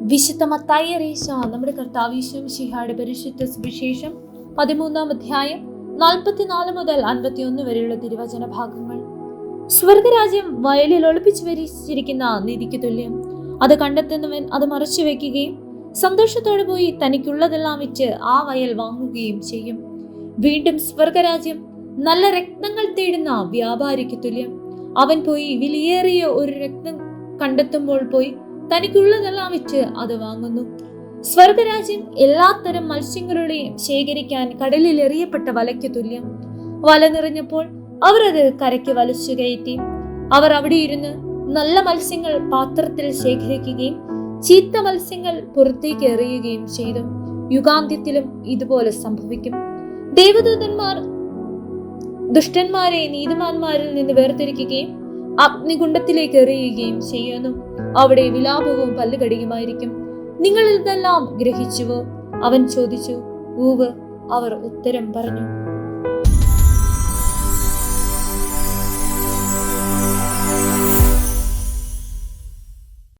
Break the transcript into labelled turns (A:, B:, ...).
A: വിശുദ്ധ മത്തായി അറിയിച്ച നമ്മുടെ കർത്താവീശ്വം ശിഹായുടെ പരിശുദ്ധ സുവിശേഷം പതിമൂന്നാം അധ്യായം നാൽപ്പത്തിനാല് മുതൽ അൻപത്തിയൊന്ന് വരെയുള്ള തിരുവചന ഭാഗങ്ങൾ. സ്വർഗരാജ്യം വയലിൽ ഒളിപ്പിച്ചു വരിച്ചിരിക്കുന്ന നിധിക്ക് തുല്യം. അത് കണ്ടെത്തുന്നവൻ അത് മറച്ചു വെക്കുകയും സന്തോഷത്തോടെ പോയി തനിക്കുള്ളതെല്ലാം വിറ്റ് ആ വയൽ വാങ്ങുകയും ചെയ്യും. വീണ്ടും സ്വർഗരാജ്യം നല്ല രക്തങ്ങൾ തേടുന്ന വ്യാപാരിക്ക് തുല്യം. അവൻ പോയി വിലയേറിയ ഒരു രക്തം കണ്ടെത്തുമ്പോൾ പോയി തനിക്കുള്ളതെല്ലാം വെച്ച് അത് വാങ്ങുന്നു. സ്വർഗരാജ്യം എല്ലാത്തരം മത്സ്യങ്ങളുടെയും ശേഖരിക്കാൻ കടലിൽ എറിയപ്പെട്ട വലയ്ക്ക് തുല്യം. വല നിറഞ്ഞപ്പോൾ അവർ അത് കരയ്ക്ക് വലിച്ചു കയറ്റി. അവർ അവിടെ ഇരുന്ന് നല്ല മത്സ്യങ്ങൾ പാത്രത്തിൽ ശേഖരിക്കുകയും ചീത്ത മത്സ്യങ്ങൾ പുറത്തേക്ക് എറിയുകയും ചെയ്തു. യുഗാന്ത്യത്തിലും ഇതുപോലെ സംഭവിക്കും. ദേവദൂതന്മാർ ദുഷ്ടന്മാരെ നീതിമാന്മാരിൽ നിന്ന് വേർതിരിക്കുകയും അഗ്നികുണ്ഡത്തിലേക്ക് എറിയുകയും ചെയ്യുന്നു. അവിടെ വിലാപവും പല്ലുകടിയുമായിരിക്കും. നിങ്ങൾ ഇതെല്ലാം ഗ്രഹിച്ചുവോ? അവൻ ചോദിച്ചു. ഊവ് അവർ ഉത്തരം പറഞ്ഞു.